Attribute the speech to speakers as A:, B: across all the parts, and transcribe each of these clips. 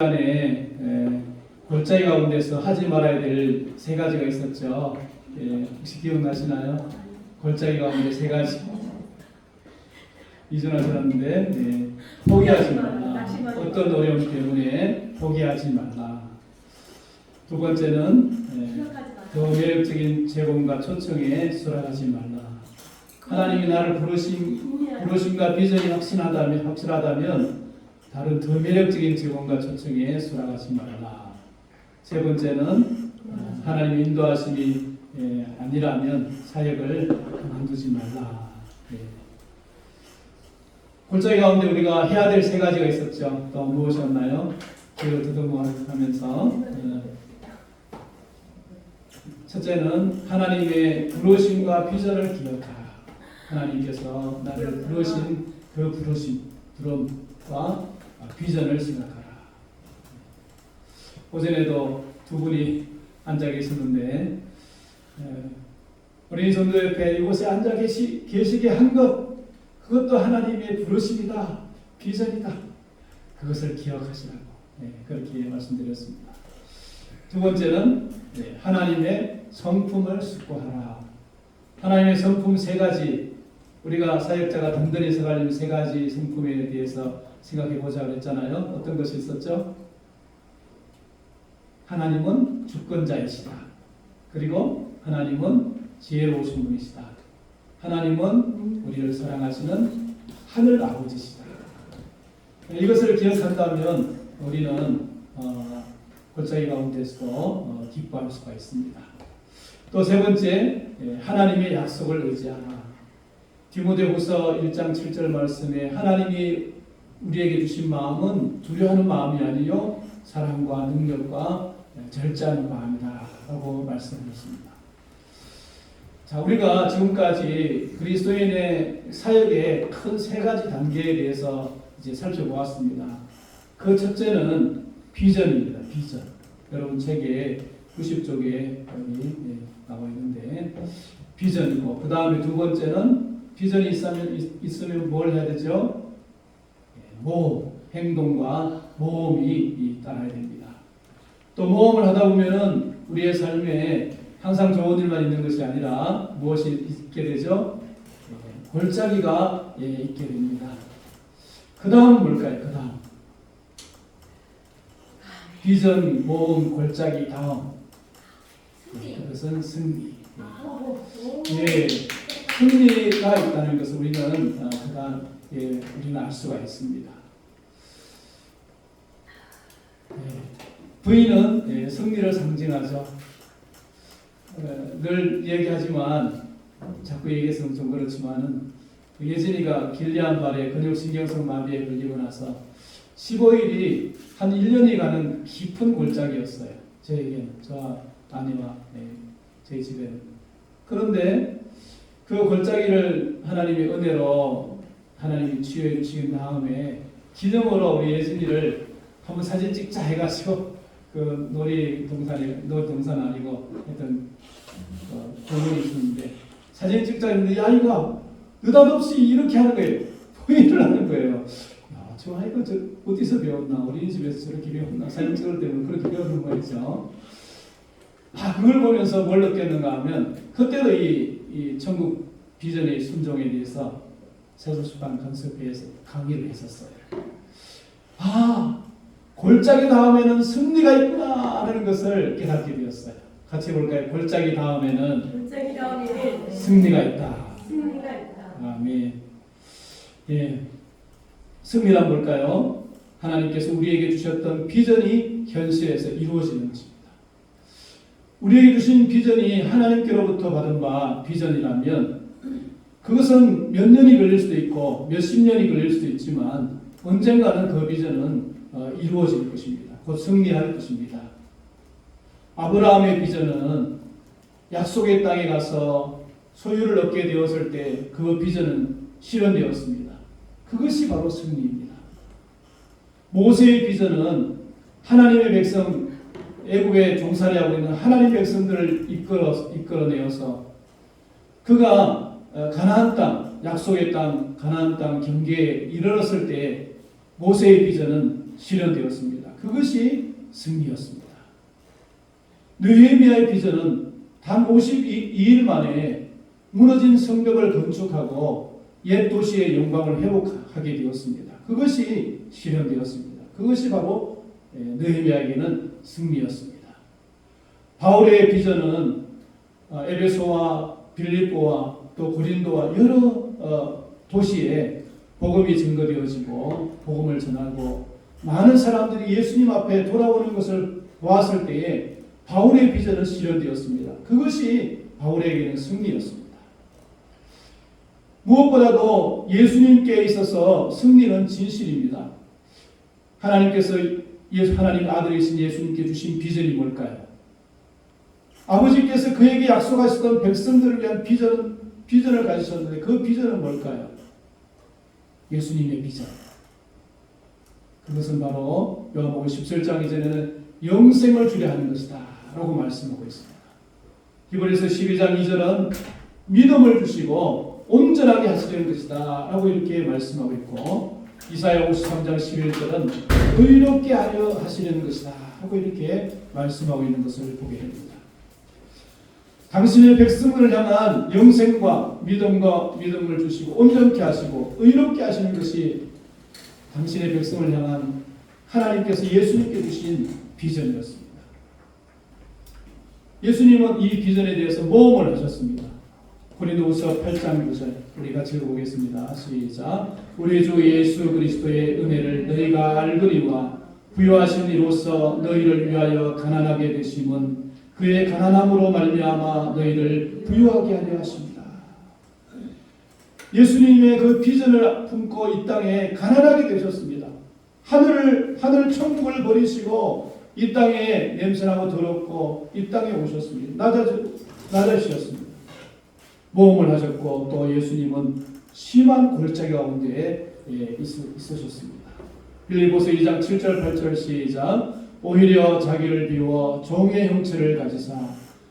A: 시간에 에, 골짜기 가운데서 하지 말아야 될 세 가지가 있었죠. 예, 혹시 기억나시나요? 골짜기 가운데 세 가지 이전하셨는데 예, 포기하지 말라. 어떤 어려움 때문에 포기하지 말라. 두 번째는 예, 더 매력적인 제공과 초청에 수락하지 말라. 하나님이 나를 부르신 부르심과 비전이 확신하다면 확실하다면 다른 더 매력적인 직원과 초청에 수락하지 말라. 세 번째는 어, 하나님 인도하심이 예, 아니라면 사역을 그만두지 말라. 예. 골짜기 가운데 우리가 해야 될 세 가지가 있었죠. 또 무엇이었나요? 그걸 더듬어가면서 어, 첫째는 하나님의 부르심과 비전을 기억하라. 하나님께서 나를 부르신 그 부르심, 부름과 비전을 생각하라. 오전에도 두 분이 앉아 계셨는데 에, 우리 전도 옆에 이곳에 앉아 계시, 계시게 한 것 그것도 하나님의 부르심이다, 비전이다. 그것을 기억하시라고 네, 그렇게 말씀드렸습니다. 두 번째는 네, 하나님의 성품을 숙고하라. 하나님의 성품 세 가지 우리가 사역자가 든든히 서가려면 세 가지 성품에 대해서 생각해 보자 그랬잖아요. 어떤 것이 있었죠? 하나님은 주권자이시다. 그리고 하나님은 지혜로우신 분이시다. 하나님은 우리를 사랑하시는 하늘 아버지시다. 이것을 기억한다면 우리는 어, 골짜기 가운데서도 어, 기뻐할 수가 있습니다. 또 세 번째 예, 하나님의 약속을 의지하라. 디모데후서 1장 7절 말씀에 하나님이 우리에게 주신 마음은 두려워하는 마음이 아니요 사랑과 능력과 절제하는 마음이다라고 말씀하셨습니다. 자, 우리가 지금까지 그리스도인의 사역의 큰 세 가지 단계에 대해서 이제 살펴보았습니다. 그 첫째는 비전입니다. 비전. 여러분 책에 90쪽에 여기 네, 나와 있는데 비전이고 그 다음에 두 번째는 비전이 있으면, 있으면 뭘 해야 되죠? 예, 모험, 행동과 모험이 따라야 됩니다. 또 모험을 하다 보면은 우리의 삶에 항상 좋은 일만 있는 것이 아니라 무엇이 있게 되죠? 예, 골짜기가 예, 있게 됩니다. 그 다음은 뭘까요? 그 다음. 비전, 모험, 골짜기 다음. 예, 그것은 승리. 예, 승리가 있다는 것을 우리는 어, 그간 예, 우리는 알 수가 있습니다. 예, 부인은 예, 승리를 상징하죠. 어, 늘 얘기하지만 자꾸 얘기해서는 좀 그렇지만은 그 예진이가 길리안 발에 근육신경성 마비에 걸리고 나서 15일이 한 1년이 가는 깊은 골짜기였어요. 저에게는 저 아내와 예, 제 집에는 그런데 그 골짜기를 하나님의 은혜로 하나님이 치유해 주신 다음에 기념으로 우리 예진이를 한번 사진 찍자 해가지고 그 놀이 동산에 놀 동산 아니고 하여튼 어, 공원이 있었는데 사진 찍자 했는데 야 이거 느닷없이 이렇게 하는 거예요. 포인트를 하는 거예요. 야, 저 아이가 저 어디서 배웠나? 어린이집에서 저렇게 배웠나? 사진 찍을 때는 그렇게 배우는 거였죠. 아, 그걸 보면서 뭘 느꼈는가 하면 그때도 이, 이 천국 비전의 순종에 대해서 세소수반 컨셉회에서 강의를 했었어요. 아, 골짜기 다음에는 승리가 있구나 하는 것을 깨닫게 되었어요. 같이 볼까요? 골짜기 다음에는
B: 골짜기 다음에는
A: 승리가 있다.
B: 승리가 있다.
A: 아멘. 예. 승리란 뭘까요? 하나님께서 우리에게 주셨던 비전이 현실에서 이루어지는 것입니다. 우리에게 주신 비전이 하나님께로부터 받은 바 비전이라면 그것은 몇 년이 걸릴 수도 있고 몇십 년이 걸릴 수도 있지만 언젠가는 그 비전은 어, 이루어질 것입니다. 곧 승리할 것입니다. 아브라함의 비전은 약속의 땅에 가서 소유를 얻게 되었을 때 그 비전은 실현되었습니다. 그것이 바로 승리입니다. 모세의 비전은 하나님의 백성 애국에 종살이 하고 있는 하나님 백성들을 이끌어 이끌어내어서 그가 어, 가나안 땅 약속의 땅 가나안 땅 경계에 이르렀을 때 모세의 비전은 실현되었습니다. 그것이 승리였습니다. 느헤미야의 비전은 단 52일 만에 무너진 성벽을 건축하고 옛 도시의 영광을 회복하게 되었습니다. 그것이 실현되었습니다. 그것이 바로 예, 느헤미야에게는 승리였습니다. 바울의 비전은 어, 에베소와 빌립보와 또 고린도와 여러 어, 도시에 복음이 증거되어지고 복음을 전하고 많은 사람들이 예수님 앞에 돌아오는 것을 보았을 때에 바울의 비전은 실현되었습니다. 그것이 바울에게는 승리였습니다. 무엇보다도 예수님께 있어서 승리는 진실입니다. 하나님께서 예수 하나님 아들이신 예수님께 주신 비전이 뭘까요? 아버지께서 그에게 약속하셨던 백성들을 위한 비전 비전을 가지셨는데 그 비전은 뭘까요? 예수님의 비전. 그것은 바로 요한복음 17장 이전에는 영생을 주려 하는 것이다 라고 말씀하고 있습니다. 히브리서 12장 2절은 믿음을 주시고 온전하게 하시려는 것이다 라고 이렇게 말씀하고 있고 이사야 53장 11절은 의롭게 하려 하시려는 것이다 하고 이렇게 말씀하고 있는 것을 보게 됩니다. 당신의 백성을 향한 영생과 믿음과 믿음을 주시고 온전케 하시고 의롭게 하시는 것이 당신의 백성을 향한 하나님께서 예수님께 주신 비전이었습니다. 예수님은 이 비전에 대해서 모험을 하셨습니다. 고린도후서 8장 9절 우리 같이 읽어보겠습니다. 시작. 우리 주 예수 그리스도의 은혜를 너희가 알거니와 부요하신 이로써 너희를 위하여 가난하게 되심은 그의 가난함으로 말미암아 너희를 부유하게 하려 하십니다. 예수님의 그 비전을 품고 이 땅에 가난하게 되셨습니다. 하늘을 하늘 천국을 버리시고 이 땅에 냄새나고 더럽고 이 땅에 오셨습니다. 낮아 낮아지셨습니다. 모험을 하셨고 또 예수님은 심한 골짜기 가운데 예, 있- 있으셨습니다. 빌리보서 2장 7절 8절 시작 오히려 자기를 비워 종의 형체를 가지사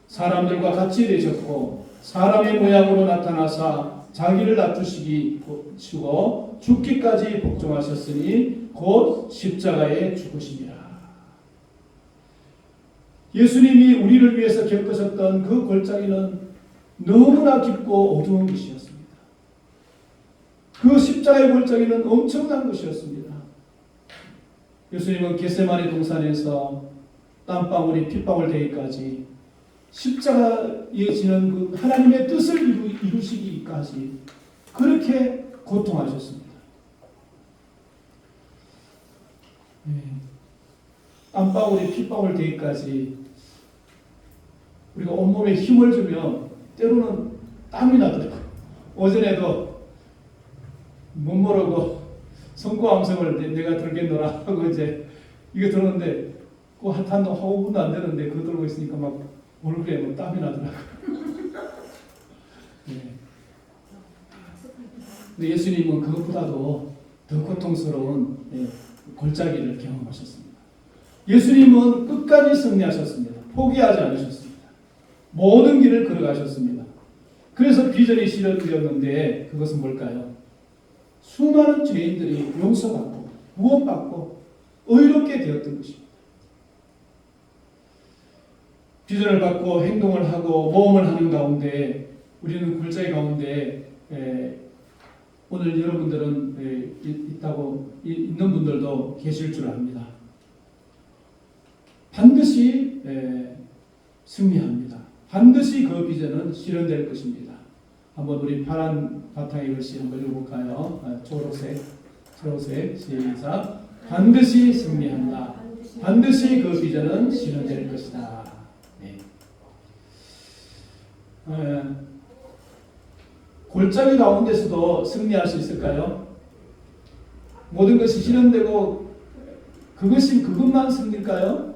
A: 사람들과 같이 되셨고 사람의 모양으로 나타나사 자기를 낮추시기 치고 죽기까지 복종하셨으니 곧 십자가에 죽으시니라. 예수님이 우리를 위해서 겪으셨던 그 골짜기는 너무나 깊고 어두운 것이었습니다. 그 십자가의 골짜기는 엄청난 것이었습니다. 예수님은 겟세마네 동산에서 땀방울이 핏방울 되기까지 십자가에 지는 그 하나님의 뜻을 이루, 이루시기까지 그렇게 고통하셨습니다. 네. 땀방울이 핏방울 되기까지 우리가 온몸에 힘을 주면 때로는 땀이 나더라고요. 오전에도 못 모르고 성과함성을 내- 내가 들겠노라 하고 이제 이거 들었는데 그한 5분도 안 되는데 그거 들고 있으니까 막 얼굴에 뭐 땀이 나더라고요. 네. 근데 예수님은 그것보다도 더 고통스러운 예, 골짜기를 경험하셨습니다. 예수님은 끝까지 승리하셨습니다. 포기하지 않으셨습니다. 모든 길을 걸어가셨습니다. 그래서 비전이 실현되었는데 그것은 뭘까요? 수많은 죄인들이 용서받고 구원받고 의롭게 되었던 것입니다. 비전을 받고 행동을 하고 모험을 하는 가운데 우리는 골짜기 가운데 에, 오늘 여러분들은 에, 이- 있다고 이- 있는 분들도 계실 줄 압니다. 반드시 에, 승리합니다. 반드시 그 비전은 실현될 것입니다. 한번 우리 파란 바탕의 글씨 한번 읽어볼까요? 아, 초록색, 초록색 시작. 반드시 승리한다. 반드시 그 비전은 실현될 것이다. 네. 에, 골짜기 가운데서도 승리할 수 있을까요? 모든 것이 실현되고 그것이 그것만 승리일까요?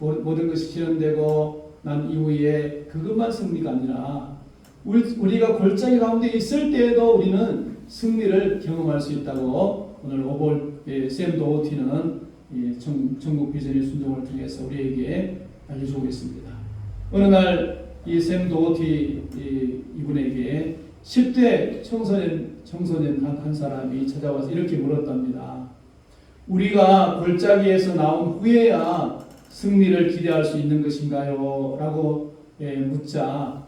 A: 모- 모든 것이 실현되고 난 이후에 그것만 승리가 아니라 우리, 우리가 골짜기 가운데 있을 때에도 우리는 승리를 경험할 수 있다고 오늘 오볼 예, 샘 도어티는 예, 정, 전국 비전의 순종을 통해서 우리에게 알려주고 있습니다. 어느 날 이 샘 도어티 이, 이분에게 10대 청소년 청소년 한, 한 사람이 찾아와서 이렇게 물었답니다. 우리가 골짜기에서 나온 후에야 승리를 기대할 수 있는 것인가요? 라고 예, 묻자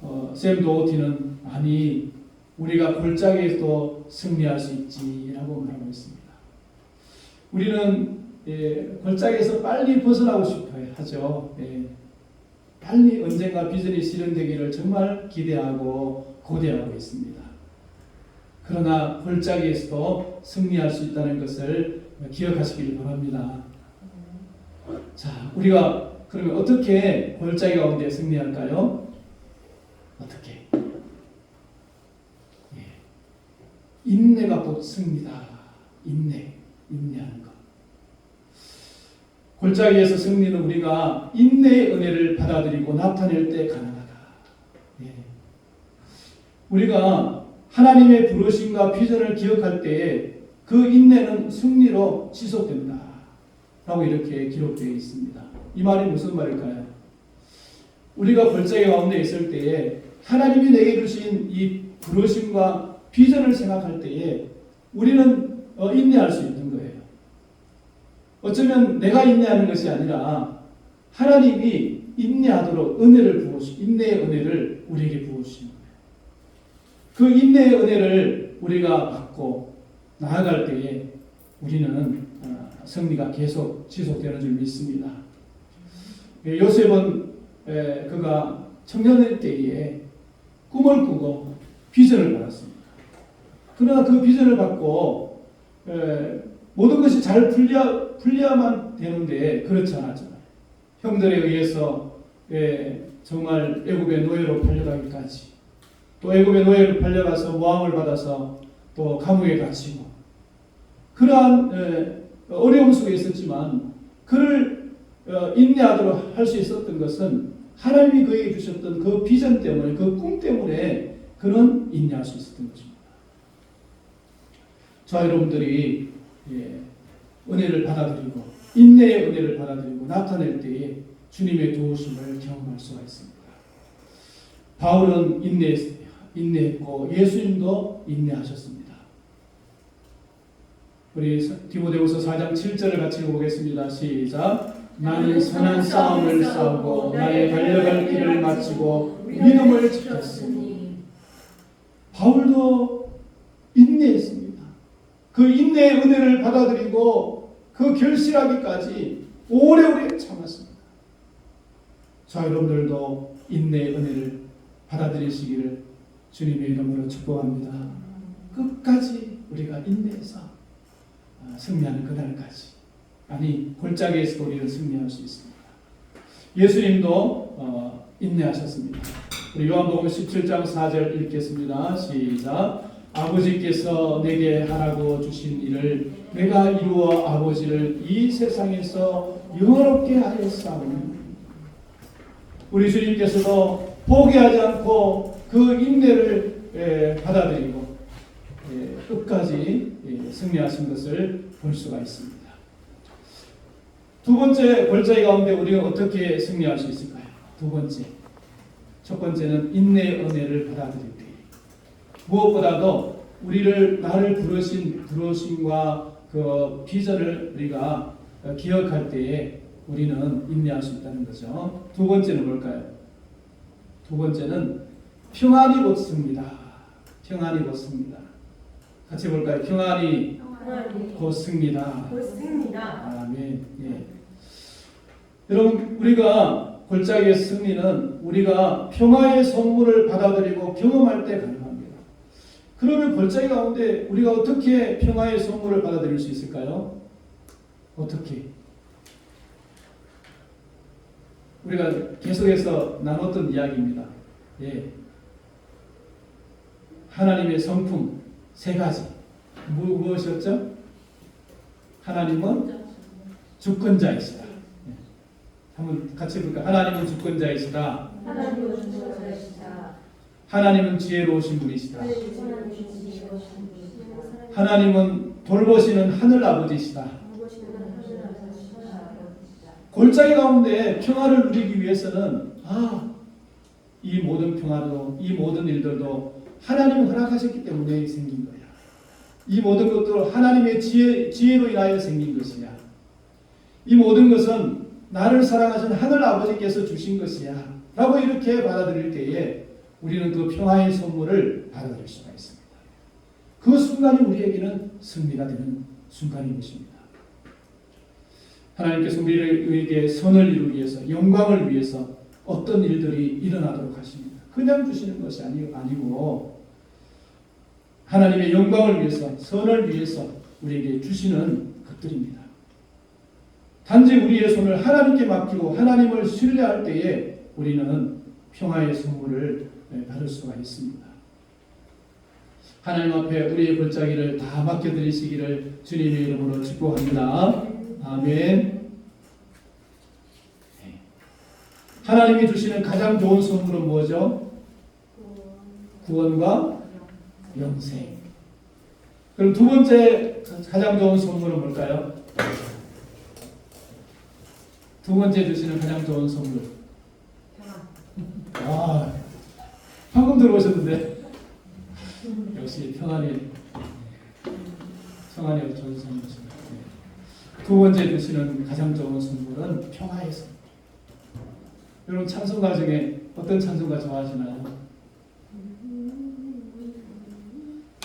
A: 어, 샘 도어티는 아니 우리가 골짜기에서 승리할 수 있지라고 말하고 있습니다. 우리는 예, 골짜기에서 빨리 벗어나고 싶어 하죠. 예, 빨리 언젠가 비전이 실현되기를 정말 기대하고 고대하고 있습니다. 그러나 골짜기에서도 승리할 수 있다는 것을 기억하시길 바랍니다. 자, 우리가 그러면 어떻게 골짜기 가운데 승리할까요? 어떻게? 예. 인내가 곧 승리다. 인내, 인내하는 것. 골짜기에서 승리는 우리가 인내의 은혜를 받아들이고 나타낼 때 가능하다. 예. 우리가 하나님의 부르심과 비전을 기억할 때에 그 인내는 승리로 지속된다. 라고 이렇게 기록되어 있습니다. 이 말이 무슨 말일까요? 우리가 골짜기 가운데 있을 때에 하나님이 내게 주신 이 부르심과 비전을 생각할 때에 우리는 어, 인내할 수 있는 거예요. 어쩌면 내가 인내하는 것이 아니라 하나님이 인내하도록 은혜를 부어주, 인내의 은혜를 우리에게 부어주신 거예요. 그 인내의 은혜를 우리가 받고 나아갈 때에 우리는 어, 승리가 계속 지속되는 줄 믿습니다. 예, 요셉은 에, 그가 청년일 때에 꿈을 꾸고 비전을 받았습니다. 그러나 그 비전을 받고 에, 모든 것이 잘 풀려 풀려야만 되는데 그렇지 않았잖아요. 형들에 의해서 에, 정말 애굽의 노예로 팔려가기까지 또 애굽의 노예로 팔려가서 모함을 받아서 또 감옥에 갇히고 그러한 에, 어려움 속에 있었지만 그를 어, 인내하도록 할 수 있었던 것은 하나님이 그에게 주셨던 그 비전 때문에 그 꿈 때문에 그는 인내할 수 있었던 것입니다. 저 여러분들이 예, 은혜를 받아들이고 인내의 은혜를 받아들이고 나타낼 때에 주님의 도우심을 경험할 수가 있습니다. 바울은 인내 인내했고 예수님도 인내하셨습니다. 우리 디모데후서 4장 7절을 같이 보겠습니다. 시작. 나는 선한 싸움을 싸우고 나의 달려갈 길을 마치고 믿음을 지켰으니 바울도 인내했습니다. 그 인내의 은혜를 받아들이고 그 결실하기까지 오래오래 참았습니다. 자 여러분들도 인내의 은혜를 받아들이시기를 주님의 이름으로 축복합니다. 끝까지 우리가 인내해서 아, 승리하는 그날까지 아니 골짜기에서 우리는 승리할 수 있습니다. 예수님도 어, 인내하셨습니다. 우리 요한복음 17장 4절 읽겠습니다. 시작. 아버지께서 내게 하라고 주신 일을 내가 이루어 아버지를 이 세상에서 영원롭게 하였사오니 우리 주님께서도 포기하지 않고 그 인내를 에, 받아들이고 에, 끝까지 예, 승리하신 것을 볼 수가 있습니다. 두 번째 골짜기 가운데 우리가 어떻게 승리할 수 있을까요? 두 번째. 첫 번째는 인내의 은혜를 받아들일 때. 무엇보다도 우리를 나를 부르신 부르심과 그 비전을 우리가 기억할 때에 우리는 인내할 수 있다는 거죠. 두 번째는 뭘까요? 두 번째는 평안이 곧 승리다. 평안이 곧 승리다. 같이 볼까요? 평안이 곧 승리다.
B: 좋습니다.
A: 아멘. 예. 여러분 우리가 골짜기의 승리는 우리가 평화의 선물을 받아들이고 경험할 때 가능합니다. 그러면 골짜기 가운데 우리가 어떻게 평화의 선물을 받아들일 수 있을까요? 어떻게? 우리가 계속해서 나눴던 이야기입니다. 예. 하나님의 성품 세 가지. 무, 무엇이었죠? 하나님은 주권자이시다. 예. 한번 같이 볼까요? 하나님은 주권자이시다.
B: 하나님은 주권자이시다.
A: 하나님은 지혜로우신 분이시다.
B: 하나님은 분이시다.
A: 하나님은 돌보시는 하늘 아버지시다. 골짜기 가운데 평화를 누리기 위해서는 아, 이 모든 평화도 이 모든 일들도 하나님이 허락하셨기 때문에 생긴. 이 모든 것도 하나님의 지혜, 지혜로 인하여 생긴 것이야. 이 모든 것은 나를 사랑하신 하늘 아버지께서 주신 것이야. 라고 이렇게 받아들일 때에 우리는 그 평화의 선물을 받아들일 수가 있습니다. 그 순간이 우리에게는 승리가 되는 순간인 것입니다. 하나님께서 우리에게 선을 이루기 위해서 영광을 위해서 어떤 일들이 일어나도록 하십니다. 그냥 주시는 것이 아니, 아니고 하나님의 영광을 위해서 선을 위해서 우리에게 주시는 것들입니다. 단지 우리의 손을 하나님께 맡기고 하나님을 신뢰할 때에 우리는 평화의 선물을 받을 수가 있습니다. 하나님 앞에 우리의 골짜기를 다 맡겨드리시기를 주님의 이름으로 축복합니다. 아멘. 네. 하나님이 주시는 가장 좋은 선물은 뭐죠? 구원과 영생. 그럼 두 번째 가장 좋은 선물은 뭘까요? 두 번째 주시는 가장 좋은 선물. 아, 방금 들어오셨는데 역시 평안이 평안이 좋은 선물이십니다. 네. 두 번째 주시는 가장 좋은 선물은 평화의 선물. 여러분 찬송가 중에 어떤 찬송가 좋아하시나요?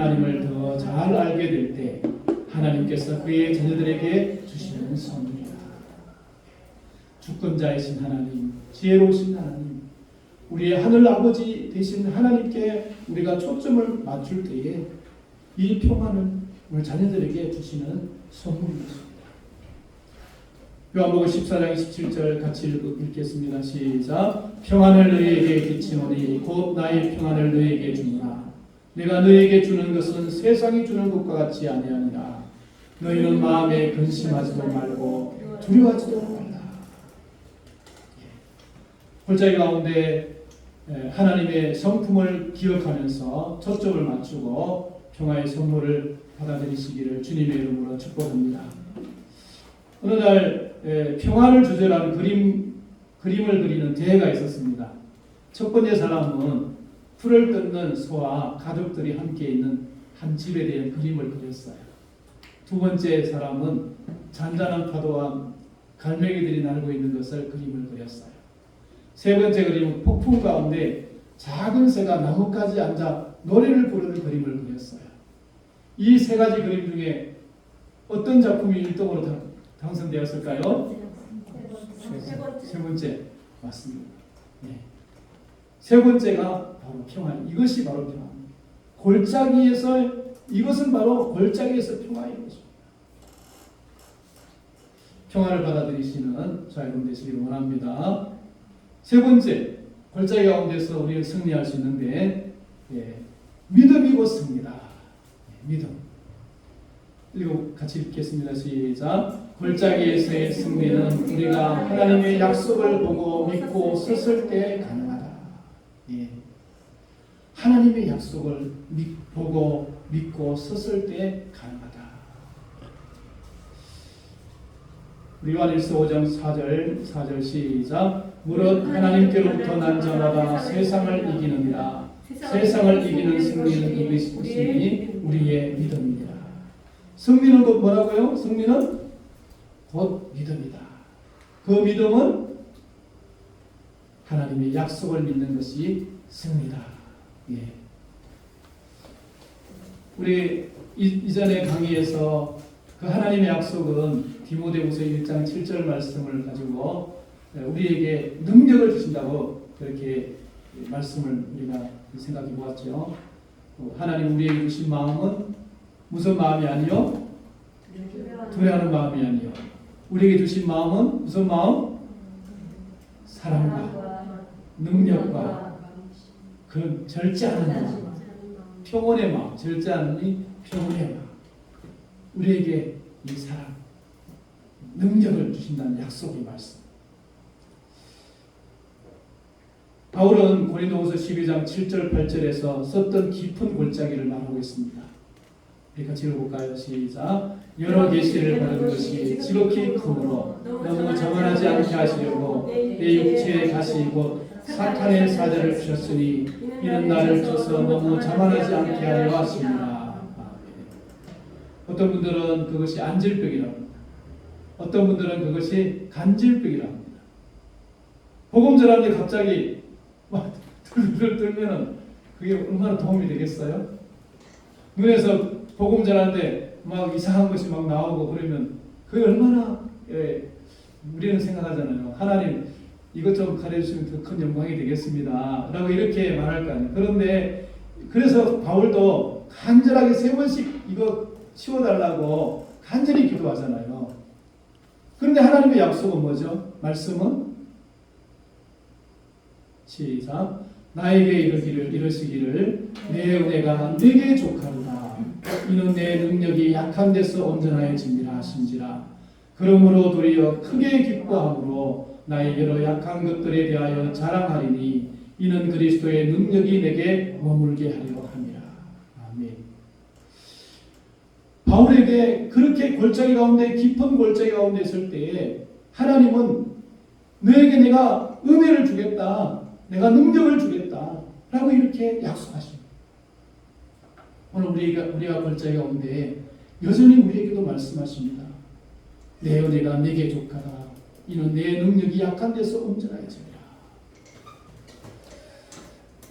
A: 하나님을 더 잘 알게 될 때 하나님께서 그의 자녀들에게 주시는 선물이다. 주권자이신 하나님, 지혜로우신 하나님, 우리의 하늘 아버지 되신 하나님께 우리가 초점을 맞출 때에 이 평화는 우리 자녀들에게 주시는 선물이었습니다. 요한복음 14장 17절 같이 읽- 읽겠습니다. 시작. 평안을 너희에게 끼치노니 곧 나의 평안을 너희에게 주노라. 내가 너희에게 주는 것은 세상이 주는 것과 같이 아니하니라. 너희는 마음에 근심하지도 말고 두려워하지도 말라. 골짜기 가운데 에, 하나님의 성품을 기억하면서 초점을 맞추고 평화의 선물을 받아들이시기를 주님의 이름으로 축복합니다. 어느 날 에, 평화를 주제로 그림 그림을 그리는 대회가 있었습니다. 첫 번째 사람은 풀을 뜯는 소와 가족들이 함께 있는 한 집에 대한 그림을 그렸어요. 두 번째 사람은 잔잔한 파도와 갈매기들이 날고 있는 것을 그림을 그렸어요. 세 번째 그림은 폭풍 가운데 작은 새가 나뭇가지 앉아 노래를 부르는 그림을 그렸어요. 이 세 가지 그림 중에 어떤 작품이 1등으로 당, 당선되었을까요? 세 번째 맞습니다. 네. 세 번째가 바로 평화. 이것이 바로 평화. 골짜기에서 이것은 바로 골짜기에서 평화인 것입니다. 평화를 받아들이시는 자 여러분 되시기를 원합니다. 세 번째 골짜기 가운데서 우리가 승리할 수 있는데 예, 믿음이 곧 승리다. 예, 믿음. 그리고 같이 읽겠습니다. 시작. 골짜기에서의 승리는 우리가 하나님의 약속을 보고 믿고 섰을 때. 예. 하나님의 약속을 믿, 보고 믿고 섰을 때 가능하다. 우리 요한일서 5장 4절 4절 시작. 무릇 하나님께로부터 난 자마다 세상을 이기느니라. 세상을 이기는 승리는 이것이 우리의 믿음이니라. 승리는 곧 뭐라고요? 승리는 곧 믿음이다. 그 믿음은 하나님의 약속을 믿는 것이 승리다. 예. 우리 이, 이전의 강의에서 그 하나님의 약속은 디모데후서 1장 7절 말씀을 가지고 우리에게 능력을 주신다고 그렇게 말씀을 우리가 생각해 보았죠. 하나님 우리에게 주신 마음은 무슨 마음이 아니요? 두려워하는 마음이 아니요. 우리에게 주신 마음은 무슨 마음? 사랑과 능력과 그 절제하는 마음, 평온의 마음, 절제하는 이 평온의 마음. 우리에게 이 사랑, 능력을 주신다는 약속의 말씀. 바울은 고린도후서 12장 7절 8절에서 썼던 깊은 골짜기를 말하고 있습니다. 우리 같이 읽어볼까요? 시작. 여러 계시를 받은 것이 지극히 크므로 너무 자만하지 않게 하시려고 내 육체에 가시고 사탄의 사자를 주셨으니 이는 나를 쳐서 너무 자만하지 않게 하려 하십니다. 어떤 분들은 그것이 안질병이라고 합니다. 어떤 분들은 그것이 간질병이라고 합니다. 복음 전하는데 갑자기 막 들들 떨면은 그게 얼마나 도움이 되겠어요? 눈에서 복음 전하는데 막 이상한 것이 막 나오고 그러면 그게 얼마나 예, 우리는 생각하잖아요. 하나님 이것 좀 가르쳐주시면 더 큰 영광이 되겠습니다. 라고 이렇게 말할 거 아니에요. 그런데 그래서 바울도 간절하게 세 번씩 이거 치워달라고 간절히 기도하잖아요. 그런데 하나님의 약속은 뭐죠? 말씀은 시작 나에게 이르기를 이르시기를 내 은혜가 내게 족하도다 이는 내 능력이 약한 데서 온전하여짐이라 하신지라 그러므로 도리어 크게 기뻐함으로 여러 약한 것들에 대하여 자랑하리니 이는 그리스도의 능력이 내게 머물게 하려 함이라 아멘 바울에게 그렇게 골짜기 가운데 깊은 골짜기 가운데 있을 때에 하나님은 너에게 내가 은혜를 주겠다 내가 능력을 주겠다 라고 이렇게 약속하십니다 오늘 우리가, 우리가 골짜기 가운데 여전히 우리에게도 말씀하십니다. 내 은혜가 내게 족하다. 이는 내 능력이 약한 데서 온전하여집니다.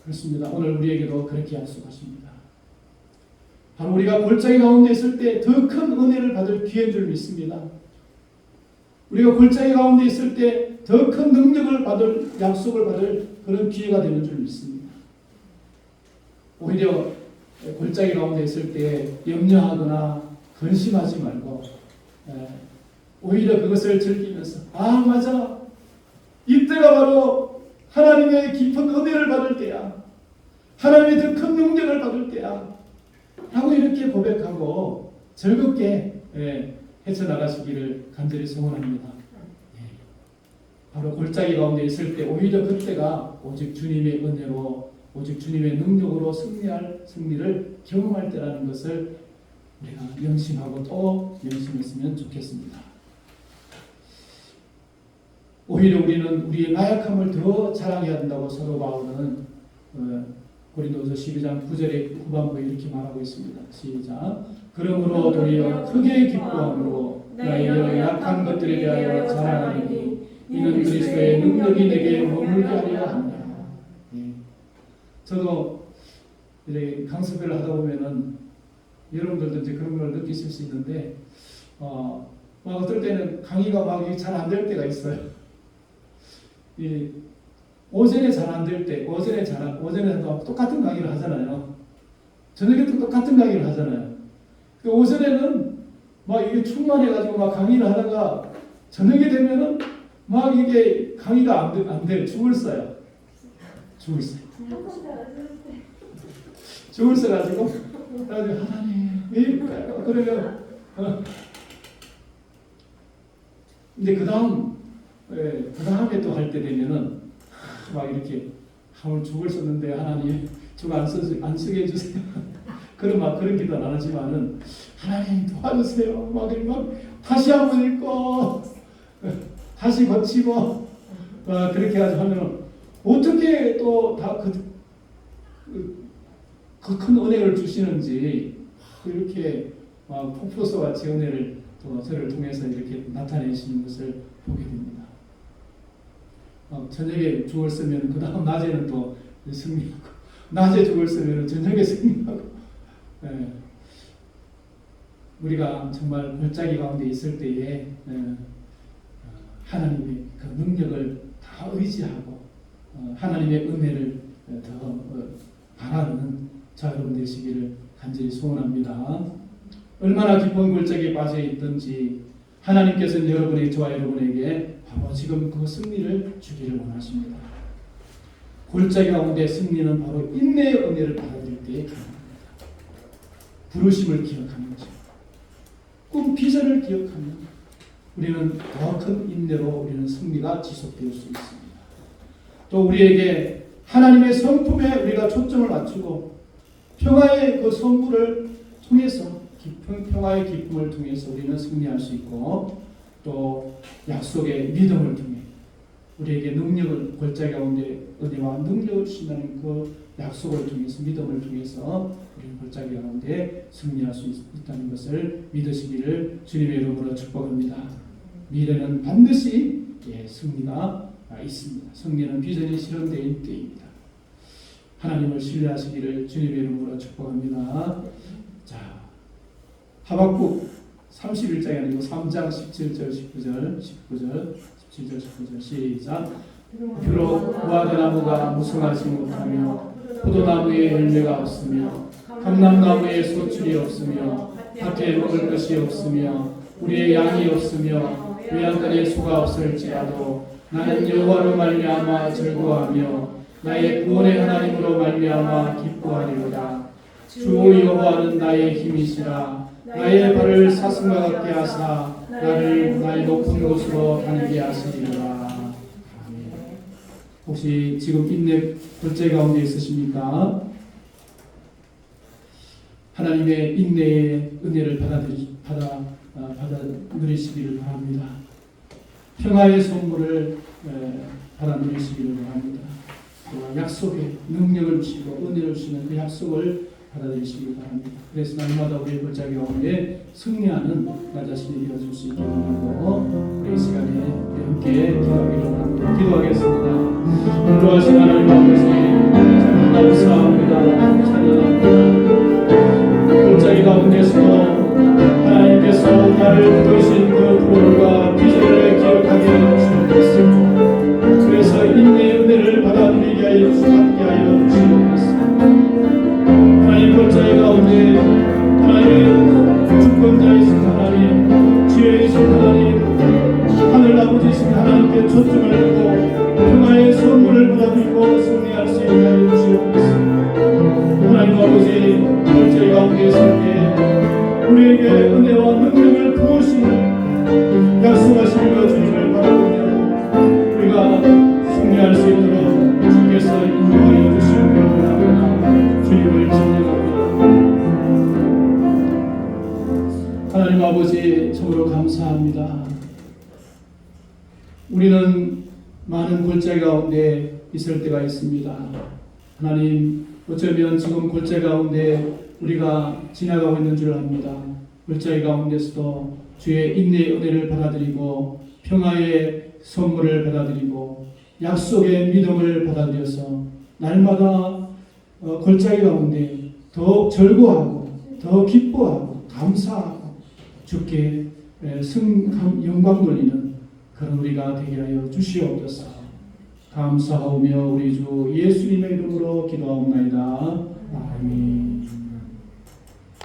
A: 그렇습니다. 오늘 우리에게도 그렇게 약속하십니다. 바로 우리가 골짜기 가운데 있을 때 더 큰 은혜를 받을 기회인 줄 믿습니다. 우리가 골짜기 가운데 있을 때 더 큰 능력을 받을 약속을 받을 그런 기회가 되는 줄 믿습니다. 오히려 골짜기 가운데 있을 때 염려하거나 근심하지 말고 에, 오히려 그것을 즐기면서 아 맞아 이때가 바로 하나님의 깊은 은혜를 받을 때야 하나님의 더 큰 능력을 받을 때야 라고 이렇게 고백하고 즐겁게 예, 헤쳐나가시기를 간절히 소원합니다 예. 바로 골짜기 가운데 있을 때 오히려 그때가 오직 주님의 은혜로 오직 주님의 능력으로 승리할 승리를 경험할 때라는 것을 우리가 명심하고 또 명심했으면 좋겠습니다. 오히려 우리는 우리의 나약함을 더 자랑해야 된다고 사도 바울은 어, 고린도서 12장 9절의 후반부에 이렇게 말하고 있습니다. 시작. 그러므로 도리어 크게 기뻐함으로 나의 약한 것들에 대하여 자랑하리니 이는 그리스도의 능력이 내게 머물게 하려 합니다. 예. 저도 이제 강습회를 하다 보면은 여러분들도 이제 그런 걸 느끼실 수 있는데 어, 막 어떨 때는 강의가 막 잘 안 될 때가 있어요. 이 오전에 잘 안 될 때, 오전에 잘 안- 오전에도 똑같은 강의를 하잖아요. 저녁에도 똑같은 강의를 하잖아요. 그 오전에는 막 이게 충만해가지고 막 강의를 하다가 저녁에 되면은 막 이게 강의가 안 돼, 안 돼, 죽을 써요. 죽을 써요. 죽을 써가지고 그래가지고 하나님 왜? 그러면 어. 근데 그 다음 그 다음에 또할 때 되면은 막 이렇게 오늘 죽을 썼는데 하나님 죽안 쓰, 안 쓰게 해주세요. 그런 막 그런 기도 안 하지만은 하나님 도와주세요. 막, 막 다시 한 번 읽고 다시 거치고 막 그렇게 하면 어떻게 또 다그 그큰 은혜를 주시는지 이렇게 막 폭포수 같이 은혜를 또 저를 통해서 이렇게 나타내시는 것을 보게 됩니다. 어, 저녁에 죽을 쓰면 그 다음 낮에는 또 승리하고 낮에 죽을 쓰면 저녁에 승리하고 예. 우리가 정말 골짜기 가운데 있을 때에 예, 어, 하나님의 그 능력을 다 의지하고 어, 하나님의 은혜를 더 어, 바라는 자 여러분 되시기를 간절히 소원합니다. 얼마나 깊은 골짜기에 빠져 있든지 하나님께서는 여러분의 저와 여러분에게 바로 지금 그 승리를 주기를 원하십니다. 골짜기 가운데 승리는 바로 인내의 은혜를 받아들일 때에 가능합니다. 부르심을 기억하는 것. 꿈 비전을 기억하면 우리는 더 큰 인내로 우리는 승리가 지속될 수 있습니다. 또 우리에게 하나님의 성품에 우리가 초점을 맞추고 평화의 그 성부를 통해서 깊은 평화의 기쁨을 통해서 우리는 승리할 수 있고 또 약속의 믿음을 통해 우리에게 능력을 골짜기 가운데 은혜와 능력을 주신다는 그 약속을 통해서 믿음을 통해서 우리는 골짜기 가운데 승리할 수 있, 있다는 것을 믿으시기를 주님의 이름으로 축복합니다. 미래는 반드시 예, 승리가 아, 있습니다. 승리는 비전이 실현된 때입니다. 하나님을 신뢰하시기를 주님의 이름으로 축복합니다. 자, 하박국 31장이 아니고 3장 17절, 19절, 19절, 17절, 19절. 시작. 비록 무화과나무가 무성하지 못하며 포도나무에 열매가 없으며 감람나무에 소출이 없으며 밭에 먹을 것이 없으며 우리의 양이 없으며 외양간에 수가 없을지라도 나는 여호와로 말미암아 즐거워하며 나의 구원의 하나님으로 말미암아 기뻐하리로다. 주 여호와는 나의 힘이시라 나의 발을 사슴과 같게 하사 나를 나의 높은 곳으로 다니게 아멘. 혹시 지금 인내 둘째 가운데 있으십니까? 하나님의 인내의 은혜를 받아들이, 받아, 아, 받아 누리시기를 바랍니다. 평화의 선물을 에, 받아 누리시기를 바랍니다. 또 약속의 능력을 주시고 은혜를 주시는 그 약속을 받아들이시기 바랍니다. 그래서 날마다 우리의 골짜기 가운데 승리하는 나 자신이 되어줄 수 있게 원하고 우리 이 시간에 함께 기도하기를 원합니다. 기도하겠습니다. 인도하신 하나님 아버지 참 감사합니다. 찬양합니다. 골짜기 가운데서 하나님께서 나를 승리할 수 있도록 주께서 인도하여 원합니다. 주님을 찬양합니다. 하나님 아버지 참으로 감사합니다. 우리는 많은 골짜기 가운데 있을 때가 있습니다. 하나님 어쩌면 지금 골짜기 가운데 우리가 지나가고 있는 줄 압니다. 골짜기 가운데서도 주의 인내의 은혜를 받아들이고 평화의 선물을 받아들이고 약속의 믿음을 받아들여서 날마다 어, 골짜기 가운데 더 즐거워하고 더 기뻐하고 감사하고 주께 에, 승 감- 영광 돌리는 그런 우리가 되게 하여 주시옵소서. 감사하오며 우리 주 예수님의 이름으로 기도하옵나이다. 아멘.